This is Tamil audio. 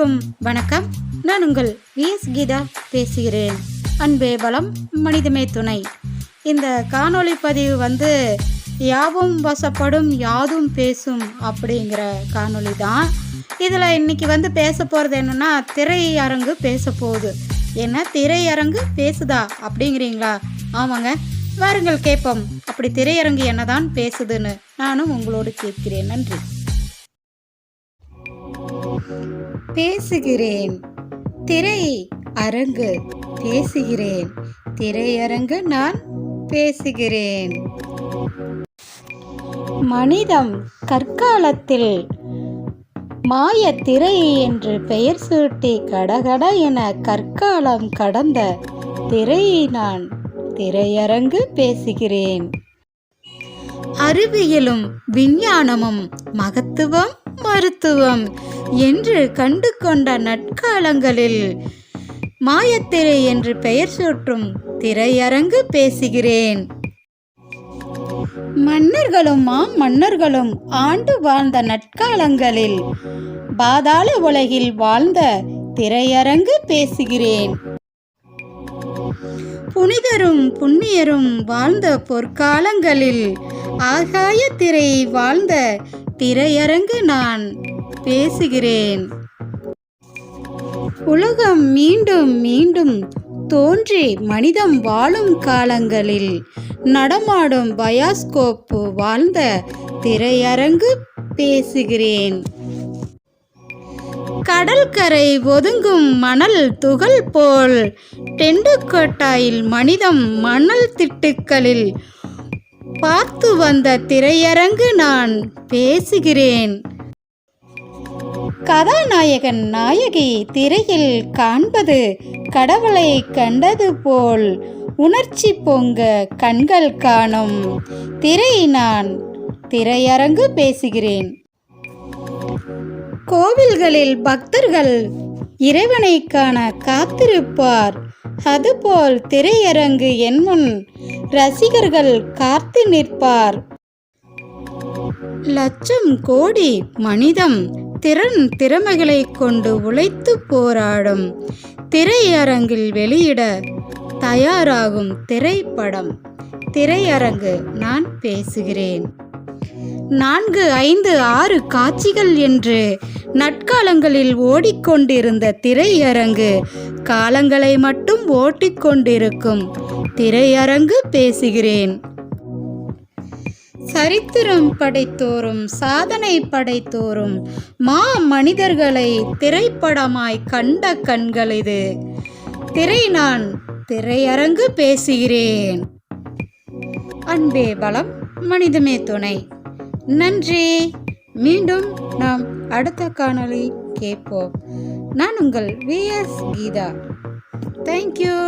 அனைவருக்கும் வணக்கம். நான் உங்கள் விஎஸ் கீதா பேசுகிறேன். அன்பே பலம் மனிதமே துணை. இந்த காணொளி பதிவு வந்து யாவும் வசப்படும் யாதும் பேசும் அப்படிங்கிற காணொளி தான். இதில் இன்னைக்கு வந்து பேச போகிறது என்னென்னா திரையரங்கு பேச போகுது. என்ன? திரையரங்கு பேசுதா அப்படிங்கிறீங்களா? ஆமாங்க. வாருங்கள் கேட்போம். அப்படி திரையரங்கு என்னதான் பேசுதுன்னு நானும் உங்களோடு கேட்கிறேன். நன்றி. பேசுகிறேன். திரை அரங்கு பேசுகிறேன். திரையரங்கு நான் பேசுகிறேன். மனிதம் கற்காலத்தில் மாய திரை என்று பெயர் சூட்டி கடகட என கற்காலம் கடந்த திரையை நான் திரையரங்கு பேசுகிறேன். அறிவியலும் விஞ்ஞானமும் மகத்துவம் மருத்துவம் என்று கண்டு கொண்ட நட்காலங்களில் மாயத்திரை என்று பெயர் சூட்டும் திரையரங்கு பேசுகிறேன். மன்னர்களும் மா மன்னர்களும் ஆண்டு வாழ்ந்த நட்காலங்களில் பாதாள உலகில் வாழ்ந்த திரையரங்கு பேசுகிறேன். புனிதரும் புண்ணியரும் வாழ்ந்த பொற்காலங்களில் ஆகாய திரை வாழ்ந்த திரையரங்கு நான் பேசுகிறேன். உலகம் மீண்டும் மீண்டும் தோன்றி மனிதம் வாழும் காலங்களில் நடமாடும் பயாஸ்கோப்பு வாழ்ந்த திரையரங்கு பேசுகிறேன். கடற்கரை ஒதுங்கும் மணல் துகள் போல் டெண்டுக்கோட்டாயில் மனிதம் மணல் திட்டுக்களில் பார்த்து வந்த திரையரங்கு நான் பேசுகிறேன். கதாநாயகன் நாயகி திரையில் காண்பது கடவுளை கண்டது போல் உணர்ச்சி பொங்க கண்கள் காணும். திரை நான் திரையரங்கு பேசுகிறேன். கோவில்களில் பக்தர்கள் இறைவனை காண காத்திருப்பார். அதுபோல் திரையரங்கு என் முன் ரசிகர்கள் காத்து நிற்பார். லட்சம் கோடி மனிதம் திறன் திறமைகளை கொண்டு உழைத்து போராடும் திரையரங்கில் வெளியிட தயாராகும் திரைப்படம். திரையரங்கு நான் பேசுகிறேன். நான்கு ஐந்து ஆறு காட்சிகள் என்று நட்காலங்களில் ஓடிக்கொண்டிருந்த திரையரங்கு காலங்களை மட்டும் ஓட்டிக்கொண்டிருக்கும் திரையரங்கு பேசுகிறேன். சரித்திரம் படைத்தோறும் சாதனை படைத்தோறும் மா மனிதர்களை திரைப்படமாய் கண்ட கண்கள் இது. திரை நான் திரையரங்கு பேசுகிறேன். அன்பே பலம் மனிதமே துணை. நன்றி. மீண்டும் நாம் அடுத்த காணொளி கேட்போம். நான் உங்கள் விஎஸ் கீதா. தேங்க்யூ